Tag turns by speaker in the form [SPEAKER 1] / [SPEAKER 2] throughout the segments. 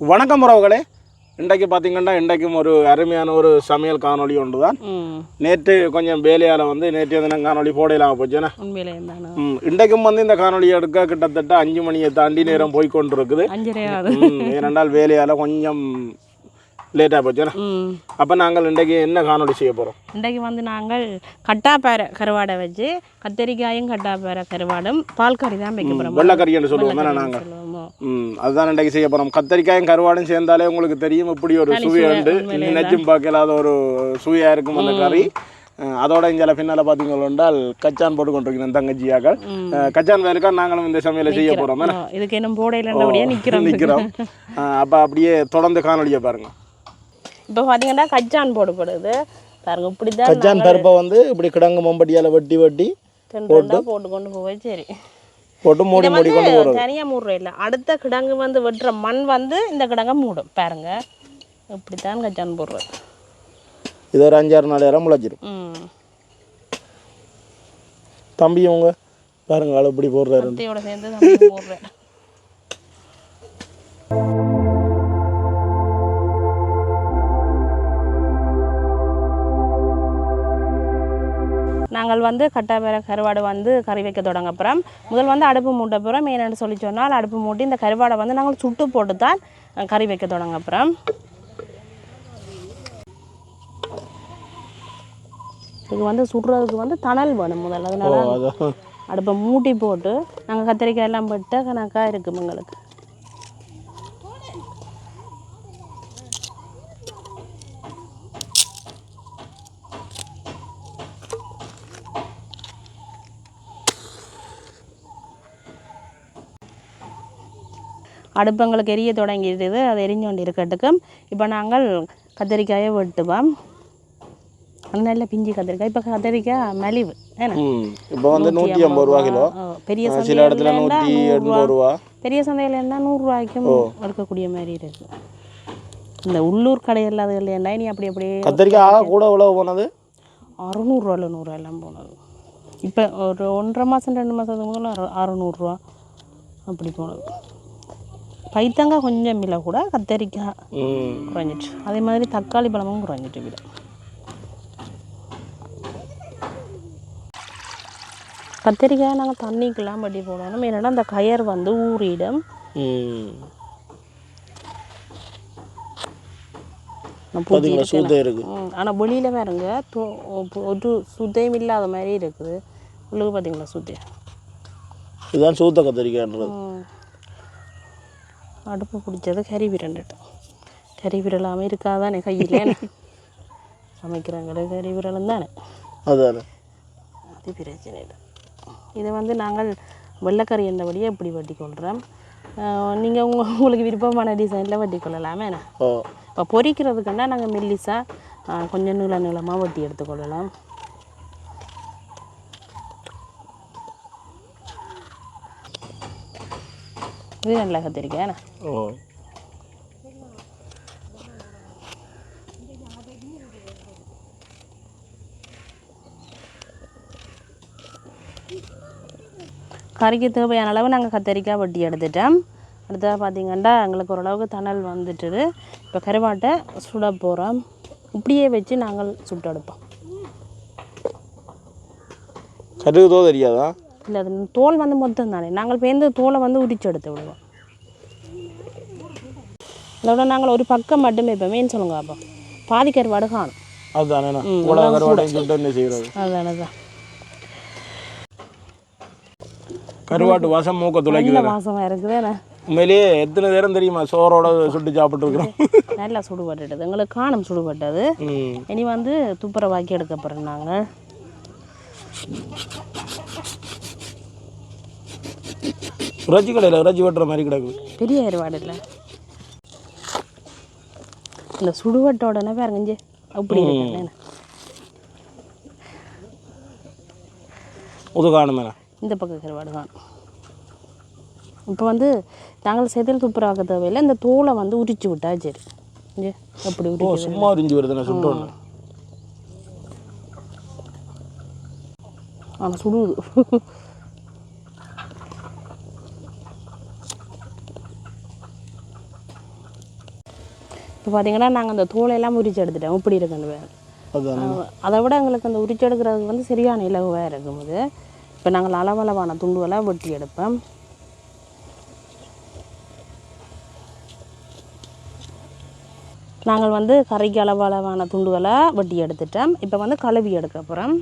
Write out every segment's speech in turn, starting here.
[SPEAKER 1] வணக்கம் உறவுகளே. இன்றைக்கு பார்த்தீங்கன்னா இன்றைக்கும் ஒரு அருமையான ஒரு சமையல் காணொளி ஒன்று தான் நேற்று கொஞ்சம் வேலையால் வந்து நேற்று தினம் காணொளி போடையிலாம போச்சுன்னா.
[SPEAKER 2] உண்மையிலே இருந்தானு
[SPEAKER 1] ம், இன்றைக்கும் வந்து இந்த காணொளி எடுக்க கிட்டத்தட்ட அஞ்சு மணியை தாண்டி நேரம் போய் கொண்டிருக்குது. ஏனென்றால் வேலையால் கொஞ்சம் லேட்டாக போச்சுன்னா.
[SPEAKER 2] ம்.
[SPEAKER 1] அப்போ நாங்கள் இன்றைக்கு என்ன காணொளி செய்ய போகிறோம்
[SPEAKER 2] இன்றைக்கு வந்து நாங்கள் கட்டாப்பாறை கருவாடை வச்சு கத்தரிக்காயும் கட்டாப்பாறை கருவாடும் பால் கறி தான் வைக்க போகிறோம்
[SPEAKER 1] வெள்ளைக்கறி என்று சொல்லுவோம் நாங்கள். அதுதான் இன்றைக்கு செய்ய போகிறோம் கத்தரிக்காயும் கருவாடும் சேர்ந்தாலே உங்களுக்கு தெரியும் இப்படி ஒரு சுவை உண்டு நினைச்சும் பார்க்கலாத ஒரு சுவையாக இருக்கும் அந்த கறி அதோட இங்கே பின்னால் பார்த்தீங்க என்றால் கச்சான் போட்டு கொண்டிருக்கிறேன் தங்கச்சியாக்கள் கச்சான் வேலைக்கா நாங்களும் இந்த சமையலை செய்ய போகிறோம்
[SPEAKER 2] இதுக்கு இன்னும் போடையிலண்டபடியே நிற்கிறோம்
[SPEAKER 1] நிற்கிறோம் அப்போ அப்படியே தொடர்ந்து காணொலியை பாருங்க
[SPEAKER 2] இப்போ பார்த்தீங்கன்னா கச்சான் போடப்படுது பாருங்க இப்படி தான்
[SPEAKER 1] கச்சான் பருப்பை வந்து இப்படி கிடங்கு மம்பட்டியால் வெட்டி வெட்டி
[SPEAKER 2] ரெண்டாக போட்டு கொண்டு போய் சரி
[SPEAKER 1] போட்டு மூடி மூடி கொண்டு போகிறோம்
[SPEAKER 2] தனியாக மூடுற இல்லை. அடுத்த கிடங்கு வந்து வெட்டுற மண் வந்து இந்த கிடங்க மூடும். பாருங்க. இப்படி தான் கச்சான் போடுறது.
[SPEAKER 1] இது ஒரு அஞ்சாறு நாலு நேரம் முளைச்சிரும்
[SPEAKER 2] ம்.
[SPEAKER 1] தம்பி அவங்க பாருங்க ஆள் இப்படி போடுறாரு.
[SPEAKER 2] சேர்ந்து போடுறேன். நாங்கள் வந்து கட்டாப்பேர கருவாடு வந்து கறி வைக்க தொடங்க அப்புறம் முதல் வந்து அடுப்பு மூட்ட அப்புறம் என்னென்னு சொல்லி சொன்னால் அடுப்பு மூட்டி இந்த கருவாடை வந்து நாங்கள் சுட்டு போட்டு தான் கறி வைக்க தொடங்க அப்புறம் இது வந்து சுடுறதுக்கு வந்து தணல் வேணும் முதல்ல. அதனால
[SPEAKER 1] அதான்.
[SPEAKER 2] அடுப்பை மூட்டி போட்டு நாங்கள் கத்திரிக்காய் எல்லாம் போட்டு கணக்காக இருக்கும் எங்களுக்கு. அடுப்பு எங்களுக்கு எரிய தொடங்கிடுது அது எரிஞ்சு கொண்டு இருக்கட்டுக்கும் இப்போ நாங்கள் கத்திரிக்காயை வெட்டுவோம். நல்ல பிஞ்சு கத்திரிக்காய். இப்போ கத்திரிக்காய் மலிவு.
[SPEAKER 1] இப்போ வந்து நூற்றி ஐம்பது ரூபா கிலோ.
[SPEAKER 2] பெரிய
[SPEAKER 1] சில இடத்துல
[SPEAKER 2] சந்தையில
[SPEAKER 1] நூற்றி எண்பது ரூபா.
[SPEAKER 2] பெரிய சந்தையில் என்ன நூறுரூவாய்க்கும் எடுக்கக்கூடிய மாதிரி இருக்கு. இந்த உள்ளூர் கடையில் அது இல்லையா நீ அப்படி அப்படியே
[SPEAKER 1] கத்திரிக்காய் கூட எவ்வளோ போனது?
[SPEAKER 2] அறுநூறுவா நூறுரூவா எல்லாம் போனது. இப்போ ஒரு ஒன்றரை மாதம் ரெண்டு மாதத்துக்கு முதல்ல அறு அறுநூறுவா அப்படி போனது. பைத்தங்காய் கொஞ்சம் விலை கூட கத்தரிக்காய் குறைஞ்சிட்டு அதே மாதிரி தக்காளி பழமும் குறைஞ்சிட்டு விலை கத்திரிக்காய் நாங்கள் தண்ணிக்கெல்லாம் வட்டி போடணும் ஏன்னா அந்த கயர் வந்து ஊறிடும் ஆனால் வெளியில் பாருங்க ஒ- ஒரு சுத்தையும் இல்லாத மாதிரி இருக்குது உள்ளுக்கு பார்த்தீங்களா சுத்தி
[SPEAKER 1] இதுதான் சூத்த கத்திரிக்காய்ன்றது.
[SPEAKER 2] அடுப்பு பிடிச்சது கறி விரண்டுட்டோம் கறி விரலாமல் இருக்காதானே கையில்? சமைக்கிறவங்களுக்கு கறி விரலும் தானே?
[SPEAKER 1] அதானே.
[SPEAKER 2] அது பிரச்சனை இல்லை. இதை வந்து நாங்கள் வெள்ளைக்கறி என்றபடியே இப்படி வட்டி கொள்கிறோம் நீங்கள் உங்க உங்களுக்கு விருப்பமான டிசைனில் வட்டி கொள்ளலாமே இப்போ பொரிக்கிறதுக்குன்னா நாங்கள் மெல்லிசாக கொஞ்சம் நீள நீளமாக வட்டி எடுத்துக்கொள்ளலாம். கத்திரிக்காய்
[SPEAKER 1] ஓ.
[SPEAKER 2] கறிக்கு தேவையான அளவு நாங்கள் கத்திரிக்காய் வட்டி எடுத்துட்டோம். அடுத்தது பார்த்தீங்கன்னா எங்களுக்கு ஓரளவுக்கு தணல் வந்துட்டுது. இப்போ கருவாட்டை சுட போகிறோம் இப்படியே வச்சு நாங்கள் சுட்டு எடுப்போம்.
[SPEAKER 1] கருகுதோ தெரியாதா
[SPEAKER 2] இல்லை அது தோல் வந்து மொத்தம் தானே நாங்கள் பேருந்து தோலை வந்து உரிச்சு எடுத்து விடுவோம். அதோட நாங்கள் ஒரு பக்கம் மட்டுமே இப்போ மீன் சொல்லுங்க அப்போ. பாதி கருவாடு காணும்
[SPEAKER 1] அதுதானே கூட. கருவாடையும் சுட்டு என்ன செய்கிறது
[SPEAKER 2] அதுதானே தான்
[SPEAKER 1] கருவாட்டு வாசம் மூக்க துளைக்குது
[SPEAKER 2] வாசமாக இருக்குதுண்ணே
[SPEAKER 1] உண்மையிலேயே எத்தனை நேரம் தெரியுமா? சோறோட சுட்டு சாப்பிட்டுருக்குறோம்
[SPEAKER 2] நல்லா சுடுபட்டுது எங்களுக்கு காணும் சுடுபட்டது. இனி வந்து துப்புரவாக்கி எடுக்க போகிறோம் நாங்கள்
[SPEAKER 1] இறைச்சி கடையில் இறைச்சி வெட்டுற மாதிரி கிடக்குது
[SPEAKER 2] பெரிய கருவாடு இல்லை. இந்த சுடுவட்டோடனே பாருங்க அப்படி
[SPEAKER 1] உது காணுமே.
[SPEAKER 2] இந்த பக்கம் கருவாடு தான். இப்போ வந்து நாங்கள் செதில் துப்புரவாக்க தேவையில்லை இந்த தோலை வந்து உரிச்சு விட்டா சரி. அப்படி உரிச்சு
[SPEAKER 1] சும்மா உறிஞ்சி வருதுண்ணே சுட்டோன்னு.
[SPEAKER 2] ஆனால் சுடுது. இப்போ பார்த்தீங்கன்னா நாங்கள் அந்த தோலையெல்லாம் உரிச்சு எடுத்துட்டோம். இப்படி இருக்குன்னு வேறு அதை விட எங்களுக்கு அந்த உரிச்சு எடுக்கிறதுக்கு வந்து சரியான இலகுவாக இருக்கும் இது இப்போ நாங்கள் அளவளவான துண்டுகளை வெட்டி எடுப்போம். நாங்கள் வந்து கறிக்கு அளவளவான துண்டுகளை வெட்டி எடுத்துட்டோம். இப்போ வந்து கழுவி எடுக்க போகிறோம்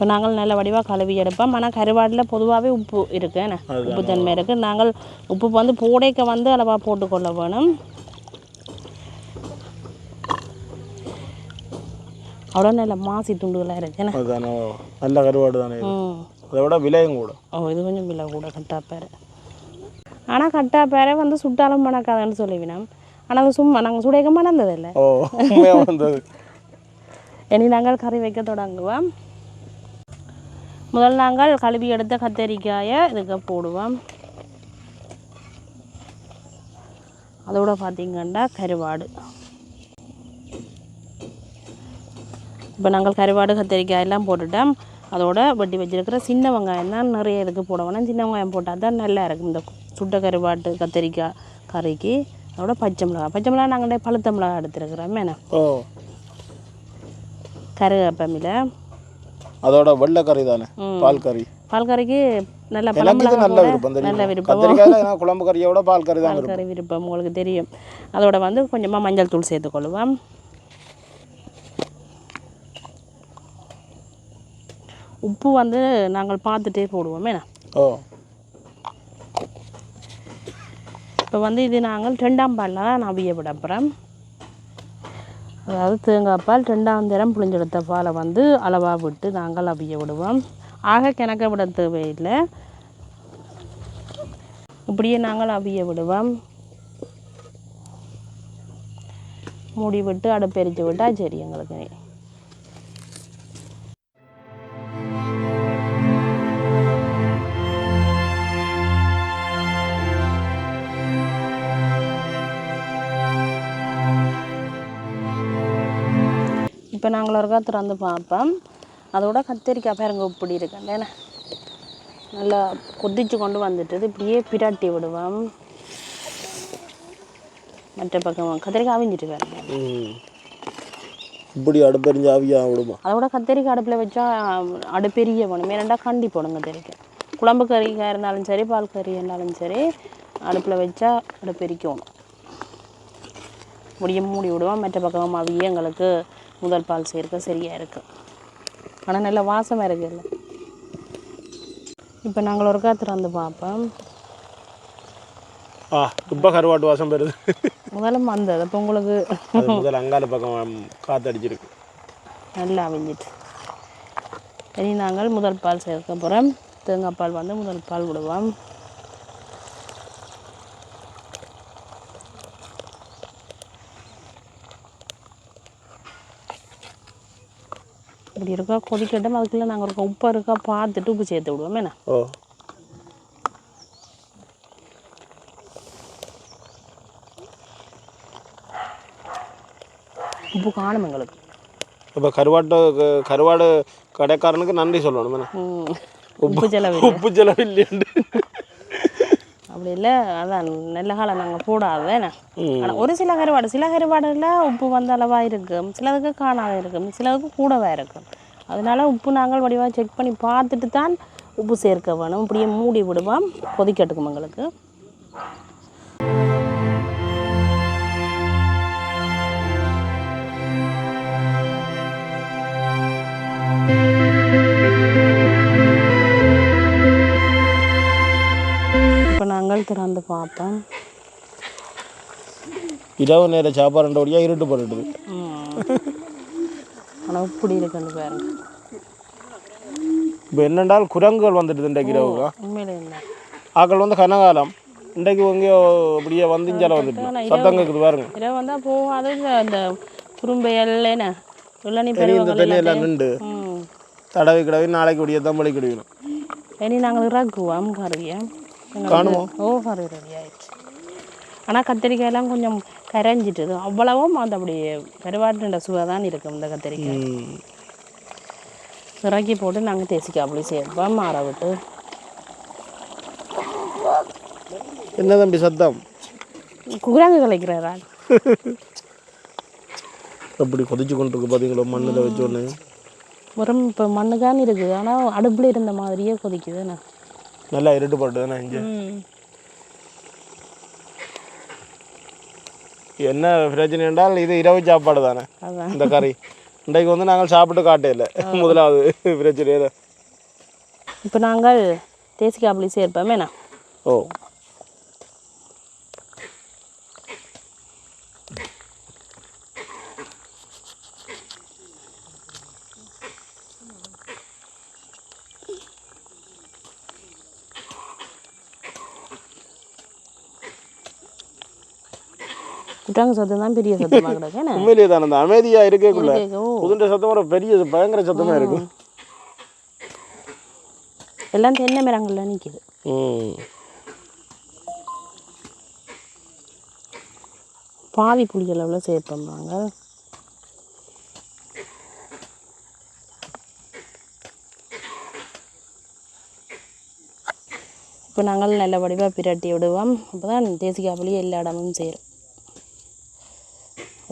[SPEAKER 2] இப்போ நாங்கள் நல்ல வடிவாக கழுவி எடுப்போம். ஆனால் கருவாடில் பொதுவாகவே உப்பு இருக்கு. என்ன? உப்பு தன்மை இருக்குது நாங்கள் உப்பு வந்து போடைக்க வந்து அளவாக போட்டுக்கொள்ள வேணும். அவ்வளோ நல்ல மாசி துண்டுகளாக இருக்கு. என்ன?
[SPEAKER 1] அதுதானே. நல்ல கருவாடு தானே அதை விட விலையும் கூட.
[SPEAKER 2] ஓ இது கொஞ்சம் விலை கூட. கட்டாப்பேரை ஆனால் கட்டாப்பேரை வந்து சுட்டாலும் மணக்காதுன்னு சொல்லிவினோம். ஆனால் அது சும்மா நாங்கள் சுடைக்க மணந்ததில்லை.
[SPEAKER 1] ஓ வந்தது.
[SPEAKER 2] இனி நாங்கள் கறி வைக்க தொடங்குவோம். முதல் நாங்கள் கழுவி எடுத்த கத்தரிக்காயை இதுக்கு போடுவோம். அதோட பார்த்தீங்கன்னா கருவாடு. இப்போ நாங்கள் கருவாடு கத்தரிக்காய் எல்லாம் போட்டுட்டோம். அதோட வெட்டி வச்சிருக்கிற சின்ன வெங்காயம் தான் நிறைய இதுக்கு போட வேணாம். சின்ன வெங்காயம் போட்டால் தான் நல்லா இருக்கும். இந்த சுட்ட கருவாட்டு கத்தரிக்காய் கறிக்கு. அதோட பச்சை மிளகாய் பச்சை மிளகாய் நாங்கள் பழுத்த மிளகாய் எடுத்துருக்குறோம். என்ன?
[SPEAKER 1] ஓ.
[SPEAKER 2] கருவேப்பமில்லை
[SPEAKER 1] அதோட வெள்ளை கறி தானே? பால் கறி.
[SPEAKER 2] பால் கறிக்கு நல்ல பழமிளகா
[SPEAKER 1] நல்ல விருப்பம்
[SPEAKER 2] நல்ல விருப்பம்.
[SPEAKER 1] கத்திரிக்காயில ஏன்னா குழம்பு கறியை விட பால் கறி தான்
[SPEAKER 2] கறி விருப்பம் உங்களுக்கு தெரியும். அதோட வந்து கொஞ்சமாக மஞ்சள் தூள் சேர்த்துக்கொள்ளுவோம் உப்பு வந்து நாங்கள் பார்த்துட்டே போடுவோம் என்ன?
[SPEAKER 1] ஓ.
[SPEAKER 2] இப்போ வந்து இது நாங்கள் ரெண்டாம் பாலில் தான் நான் அவிய விட போகிறேன் அதாவது தேங்காய் பால் ரெண்டாம் தரம் புளிஞ்செடுத்த பாலை வந்து அளவாக விட்டு நாங்கள் அவிய விடுவோம். ஆக கிணக்க விட தேவையில்லை. இப்படியே நாங்கள் அவிய விடுவோம். மூடி விட்டு அடுப்பெரிச்சு விட்டால் சரி எங்களுக்கு. இப்போ நாங்கள் ஒருக்கா திறந்து பார்ப்போம் அதோட கத்திரிக்காய் பாருங்க இப்படி இருக்குன்னு நல்லா கொதிச்சு கொண்டு வந்துட்டு இப்படியே பிரட்டி விடுவோம். மற்ற பக்கம் கத்திரிக்காய் அவிஞ்சிட்டு பாருங்க.
[SPEAKER 1] இப்படி அடுப்பெரிஞ்சு ஆவியாக விடுமா?
[SPEAKER 2] அதோட கத்திரிக்காய் அடுப்பில் வச்சா அடுப்பெரிய வேணும். ஏன்னாண்டா கண்டி போடும் கத்திரிக்காய். குழம்பு கறிக்காய் இருந்தாலும் சரி பால் கறி இருந்தாலும் சரி அடுப்பில் வச்சா அடுப்பெரிக்கணும் முடிய மூடி விடுவோம். மற்ற பக்கம் அவிய எங்களுக்கு முதல் பால் சேர்க்க சரியாக இருக்கு. ஆனால் நல்ல வாசமாக இருக்குல்ல இப்போ நாங்கள் ஒருக்கா திறந்து பார்ப்போம்.
[SPEAKER 1] ஆ இப்போ கருவாட்டு வாசம் பெறுது
[SPEAKER 2] முதல்ல வந்தது அப்போ உங்களுக்கு
[SPEAKER 1] முதல் அங்கால பக்கம் காத்தடிச்சிருக்கு.
[SPEAKER 2] நல்லா அவிஞ்சிட்டு இனி நாங்கள் முதல் பால் சேர்க்க போகிறோம் தேங்காய் பால் வந்து முதல் பால் விடுவோம். இப்படி இருக்கா? கொதிக்கட்டும். அதுக்குள்ளே நாங்கள் இருக்கோம். உப்பு இருக்கா? பார்த்துட்டு உப்பு சேர்த்து விடுவோம். என்ன? உப்பு காணும் எங்களுக்கு.
[SPEAKER 1] இப்போ கருவாட்டு கருவாடு கடைக்காரனுக்கு நன்றி சொல்லணும்.
[SPEAKER 2] உப்பு செலவு
[SPEAKER 1] உப்பு செலவு இல்லையாண்டு
[SPEAKER 2] அப்படி இல்லை. அதான் நல்ல காலம் நாங்கள் போடாத. ஆனால் ஒரு சில கருவாடு சில கருவாடுல உப்பு வந்த அளவாக இருக்கும். சிலதுக்கு காணாத இருக்கும். சிலதுக்கு கூடவே இருக்கும். அதனால உப்பு நாங்கள் வடிவாக செக் பண்ணி பார்த்துட்டு தான் உப்பு சேர்க்க வேணும். இப்படியே மூடி விடுவோம். கொதிக்கட்டுக்கும் எங்களுக்கு இப்போ நாங்கள் திறந்து பார்ப்போம்
[SPEAKER 1] இரவு நேர சாப்பாடு வழியாக இருட்டு போட்டுடுது
[SPEAKER 2] ஆனால் இப்படி இருக்குன்னு பாருங்க.
[SPEAKER 1] இப்போ என்னென்றால் குரங்குகள் வந்துடுது இன்றைக்கு இரவுக்கா
[SPEAKER 2] உண்மையிலே இல்லை.
[SPEAKER 1] ஆக்கள் வந்து கனகாலம். இன்றைக்கு எங்கேயோ அப்படியே வந்து இஞ்சால வந்துட்டு சத்தம் கேட்குது பாருங்க.
[SPEAKER 2] இரவு வந்தால் போகாது இந்த அந்த குறும்பையல் என்ன? பெருவங்கள்
[SPEAKER 1] தண்ணி எல்லாம் நின்று. தடவி கிடவி நாளைக்கு விடிய தான் பழி கிடவிடும்
[SPEAKER 2] இனி நாங்கள் இறக்குவோம் கருவியை.
[SPEAKER 1] காணுவோம்.
[SPEAKER 2] ஓ கருவி ரெடி ஆயிடுச்சு. ஆனால் கத்திரிக்காயெல்லாம் கொஞ்சம் கரைஞ்சிட்டு அவ்வளவும் அந்த அப்படி கருவாட்டுன்ற சுவை தான் இருக்கும் இந்த கத்திரிக்காய். இறக்கி போட்டு நாங்கள் தேசிக்காய் அப்படி சேர்ப்போம் மாற விட்டு.
[SPEAKER 1] என்ன தம்பி சத்தம்?
[SPEAKER 2] குகுராங்க கலைக்கிறாரா?
[SPEAKER 1] அப்படி கொதிச்சு கொண்டு இருக்கு பார்த்தீங்களா மண்ணில் வச்ச
[SPEAKER 2] உரம் இப்போ மண்ணுக்கான்னு இருக்குது. ஆனால் அடுப்பில் இருந்த மாதிரியே கொதிக்குது
[SPEAKER 1] நல்லா இருட்டு போட்டு தானே இங்கே? என்ன பிரச்சனை என்றால் இது இரவு சாப்பாடு தானே? இந்த கறி. இன்றைக்கு வந்து நாங்கள் சாப்பிட்டு காட்டே இல்லை. முதலாவது பிரச்சனை.
[SPEAKER 2] இப்போ நாங்கள் தேசிக்காப்புளி சேர்ப்போமேண்ணா
[SPEAKER 1] ஓ.
[SPEAKER 2] குட்டாங்க சத்தம் தான் பெரிய சத்தமாக கிடக்கு என்ன?
[SPEAKER 1] உண்மையிலேயே தானே அந்த அமைதியாக இருக்கேக்குள்ள புதுண்ட சத்தம் ஒரு பெரிய பயங்கர சத்தமாக இருக்கும்.
[SPEAKER 2] எல்லாம் தென்னை மரங்கள்ல நிற்கிது பாவி புளிகள் எவ்வளோ சேர்ப்போம் நாங்கள் இப்போ நாங்கள் நல்ல வடிவாக பிரட்டி விடுவோம். அப்போ தான் தேசிக்காப்புளி எல்லா இடமும் சேரும்.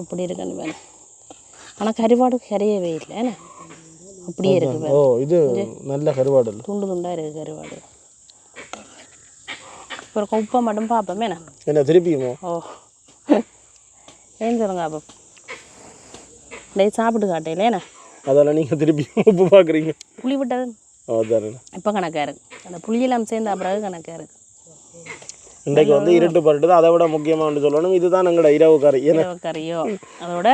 [SPEAKER 2] அப்படி இருக்குன்னு வேணும் ஆனால் கருவாடு கரையவே இல்லை என்ன? அப்படியே இருக்கு.
[SPEAKER 1] ஓ இது நல்ல கருவாடு
[SPEAKER 2] துண்டு துண்டாக இருக்குது கருவாடு. இப்போ உப்பை மட்டும் பார்ப்போமே என்ன?
[SPEAKER 1] என்ன திருப்பியுமோ?
[SPEAKER 2] ஓ. ஏன் சொல்லுங்க அப்போ? டேய் சாப்பிட்டு காட்டையிலேண்ணே
[SPEAKER 1] அதெல்லாம் நீங்கள் திருப்பி உப்பு பார்க்குறீங்க.
[SPEAKER 2] புளி விட்டது.
[SPEAKER 1] ஓ
[SPEAKER 2] இப்போ கணக்காக இருக்கு. அந்த புளியெல்லாம் சேர்ந்த பிறகு கணக்காக இருக்கு.
[SPEAKER 1] இன்றைக்கு வந்து இருட்டு பரட்டு தான் அதை விட முக்கியமானு சொல்லணும். இதுதான் எங்களோட இரவு கறி. ஏன்னா
[SPEAKER 2] இரவு கறியோ அதோட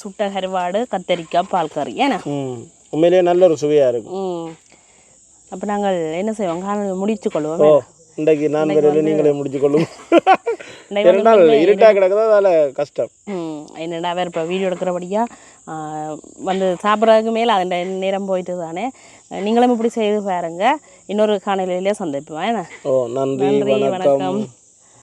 [SPEAKER 2] சுட்ட கருவாடு கத்தரிக்காய் பால் கறி.
[SPEAKER 1] ம். உண்மையிலேயே நல்ல ஒரு சுவையாக இருக்கும்.
[SPEAKER 2] அப்போ நாங்கள் என்ன செய்வோம்? முடிச்சு கொள்வோம்
[SPEAKER 1] இன்றைக்கு நான் நீங்களே முடிச்சு கொள்ளும்
[SPEAKER 2] இன்னைக்கு
[SPEAKER 1] இரண்டு நாள் இருட்டாக கிடக்குதா அதில் கஷ்டம்.
[SPEAKER 2] என்னடா வேறு இப்போ வீடியோ எடுக்கிறபடியா வந்து சாப்பிட்றதுக்கு மேலே அந்த நேரம் போயிட்டு தானே நீங்களும் இப்படி செய்து பாருங்க. இன்னொரு காணொலியிலே சந்திப்போம்.
[SPEAKER 1] நன்றி
[SPEAKER 2] வணக்கம்.